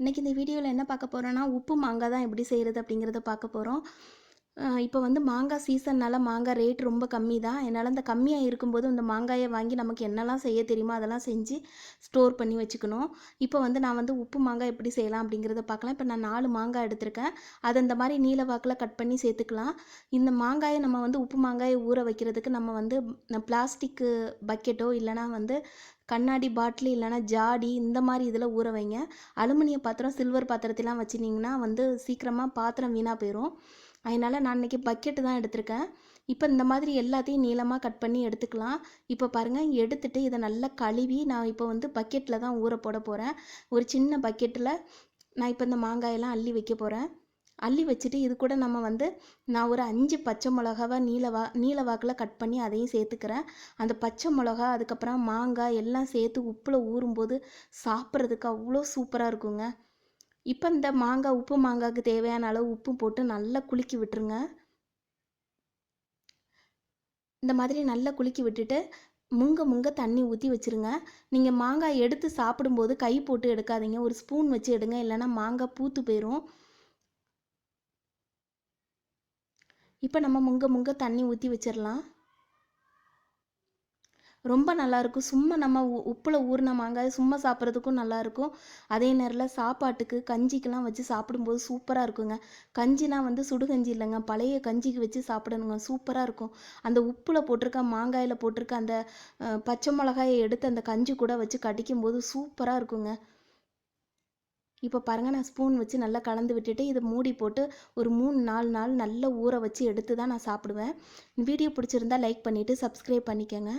இன்றைக்கி இந்த வீடியோவில் என்ன பார்க்க போகிறோன்னா உப்பு மாங்காய் தான் எப்படி செய்கிறது அப்படிங்கிறத பார்க்க போகிறோம் இப்போ வந்து மாங்காய் சீசன்னால் மாங்காய் ரேட் ரொம்ப கம்மி தான் என்னால் இந்த கம்மியாக இருக்கும்போது அந்த மாங்காயை வாங்கி நமக்கு என்னெல்லாம் செய்ய தெரியுமோ அதெல்லாம் செஞ்சு ஸ்டோர் பண்ணி வச்சுக்கணும். இப்போ வந்து நான் வந்து உப்பு மாங்காய் எப்படி செய்யலாம் அப்படிங்கிறத பார்க்கலாம். இப்போ நான் நாலு மாங்காய் எடுத்திருக்கேன். அதை இந்த மாதிரி நீல வாக்கில் கட் பண்ணி சேர்த்துக்கலாம். இந்த மாங்காயை நம்ம வந்து உப்பு மாங்காயை ஊற வைக்கிறதுக்கு நம்ம வந்து பிளாஸ்டிக்கு பக்கெட்டோ இல்லைனா வந்து கண்ணாடி பாட்டில் இல்லைனா ஜாடி இந்த மாதிரி இதில் ஊற வைங்க. அலுமினிய பாத்திரம் சில்வர் பாத்திரத்திலாம் வச்சுனிங்கன்னா வந்து சீக்கிரமாக பாத்திரம் வீணாக போயிடும் அதனால் நான் இன்றைக்கி பக்கெட்டு தான் எடுத்திருக்கேன். இப்போ இந்த மாதிரி எல்லாத்தையும் நீளமாக கட் பண்ணி எடுத்துக்கலாம். இப்போ பாருங்கள் எடுத்துகிட்டு இதை நல்லா கழுவி நான் இப்போ வந்து பக்கெட்டில் தான் ஊற போட போகிறேன் ஒரு சின்ன பக்கெட்டில் நான் இப்போ இந்த மாங்காயெல்லாம் அள்ளி வைக்க போகிறேன் அள்ளி வச்சுட்டு இது கூட நம்ம வந்து நான் ஒரு அஞ்சு பச்சை மிளகாவை நீளவா நீலவாக்கில் கட் பண்ணி அதையும் சேர்த்துக்கிறேன். அந்த பச்சை மிளகா அதுக்கப்புறம் மாங்காய் எல்லாம் சேர்த்து உப்பில் ஊறும்போது சாப்பிட்றதுக்கு அவ்வளோ சூப்பராக இருக்குங்க. இப்போ இந்த மாங்காய் உப்பு மாங்காய்க்கு தேவையான அளவு உப்பு போட்டு நல்லா குலுக்கி விட்டுருங்க. இந்த மாதிரி நல்லா குலுக்கி விட்டுட்டு முங்க முங்க தண்ணி ஊற்றி வச்சுருங்க. நீங்கள் மாங்காய் எடுத்து சாப்பிடும்போது கை போட்டு எடுக்காதீங்க. ஒரு ஸ்பூன் வச்சு எடுங்க. இல்லைன்னா மாங்காய் பூத்து போயிடும் இப்போ நம்ம முங்க முங்க தண்ணி ஊற்றி வச்சிடலாம் ரொம்ப நல்லாயிருக்கும் சும்மா நம்ம உப்பில் ஊறின மாங்காய் சும்மா சாப்பிட்றதுக்கும் நல்லாயிருக்கும் அதே நேரில் சாப்பாட்டுக்கு கஞ்சிக்கெலாம் வச்சு சாப்பிடும்போது சூப்பராக இருக்குங்க. கஞ்சினா வந்து சுடுகஞ்சி இல்லைங்க. பழைய கஞ்சிக்கு வச்சு சாப்பிடணுங்க. சூப்பராக இருக்கும். அந்த உப்பில் போட்டிருக்க மாங்காயில் போட்டிருக்க அந்த பச்சை மிளகாயை எடுத்து அந்த கஞ்சி கூட வச்சு கடிக்கும்போது சூப்பராக இருக்குங்க. இப்போ பாருங்கள் நான் ஸ்பூன் வச்சு நல்லா கலந்து விட்டுட்டு இதை மூடி போட்டு ஒரு மூணு நாலு நாள் நல்லா ஊற வச்சு எடுத்து தான் நான் சாப்பிடுவேன். வீடியோ பிடிச்சிருந்தா லைக் பண்ணிவிட்டு சப்ஸ்கிரைப் பண்ணிக்கோங்க.